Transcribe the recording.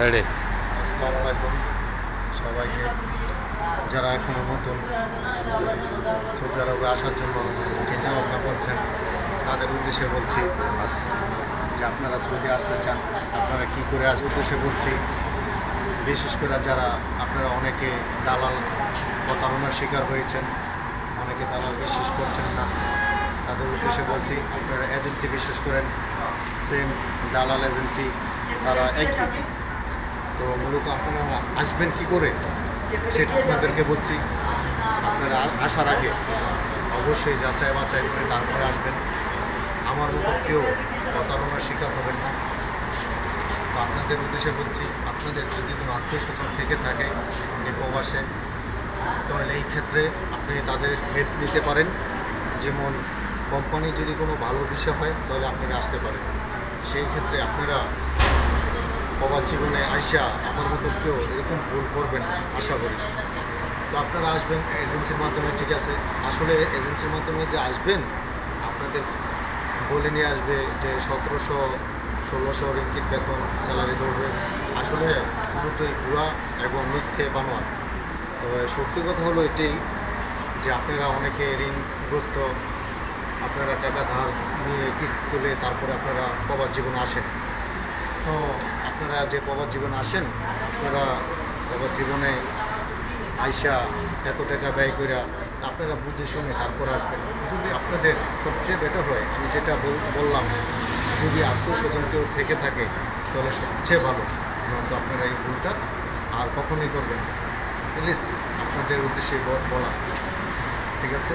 Ready. আসসালামু আলাইকুম সবাইকে যারা এখনও নতুন সৌদি আরবে আসার জন্য চিন্তা ভাবনা করছেন, তাদের উদ্দেশ্যে বলছি যে আপনারা সৌদি আসতে চান, আপনারা কি করে আস উদ্দেশ্যে বলছি, বিশেষ করে যারা আপনারা অনেকে দালাল প্রতারণার শিকার হয়েছেন, অনেকে দালাল বিশ্বাস করছেন না, তাদের উদ্দেশ্যে বলছি, আপনারা এজেন্সি বিশ্বাস করেন, সেম দালাল এজেন্সি, তারা একই। তো মূলত আপনারা আসবেন কি করে, সেটা আপনাদেরকে বলছি। আপনারা আসার আগে অবশ্যই যাচাই বাছাই করে তারপরে আসবেন। আমার মতো কেউ প্রতারণার শিকার হবেন না। তো আপনাদের উদ্দেশ্যে বলছি, আপনাদের যদি কোনো আত্মীয় স্বজন থেকে থাকে এই প্রবাসে, তাহলে এই ক্ষেত্রে আপনি তাদের হেল্প নিতে পারেন। যেমন কোম্পানি যদি কোনো ভালো বিষয় হয়, তাহলে আপনারা আসতে পারেন। সেই ক্ষেত্রে আপনারা বাবার জীবনে আইসা আমার মতো কেউ এরকম ভুল করবেন আশা করি। তো আপনারা আসবেন এজেন্সির মাধ্যমে, ঠিক আছে? আসলে এজেন্সির মাধ্যমে যে আসবেন, আপনাদের বলে নিয়ে আসবে যে সতেরোশো, ষোলোশো রিঙ্কিট বেতন স্যালারি ধরবে আসলে পুরোটাই ভুয়া এবং মিথ্যে বানোয়ার তবে সত্যি কথা হলো এটাই যে আপনারা অনেকে ঋণগ্রস্ত, আপনারা টাকা ধার নিয়ে কিস্তি তুলে তারপরে আপনারা বাবার জীবনে আসেন। তো আপনারা যে প্রবাদ জীবনে আসেন, আপনারা প্রবাদ জীবনে আইসা এত টাকা ব্যয় করে আপনারা বুঝে শুনে তারপর আসবেন। যদি আপনাদের সবচেয়ে বেটার হয়, আমি যেটা বললাম, যদি আত্মস্বজন কেউ থেকে থাকে, তাহলে সবচেয়ে ভালো। নয়তো আপনারা এই ভুলটা আর কখনোই করবেন প্লিজ আপনাদের উদ্দেশ্যে বলা। ঠিক আছে?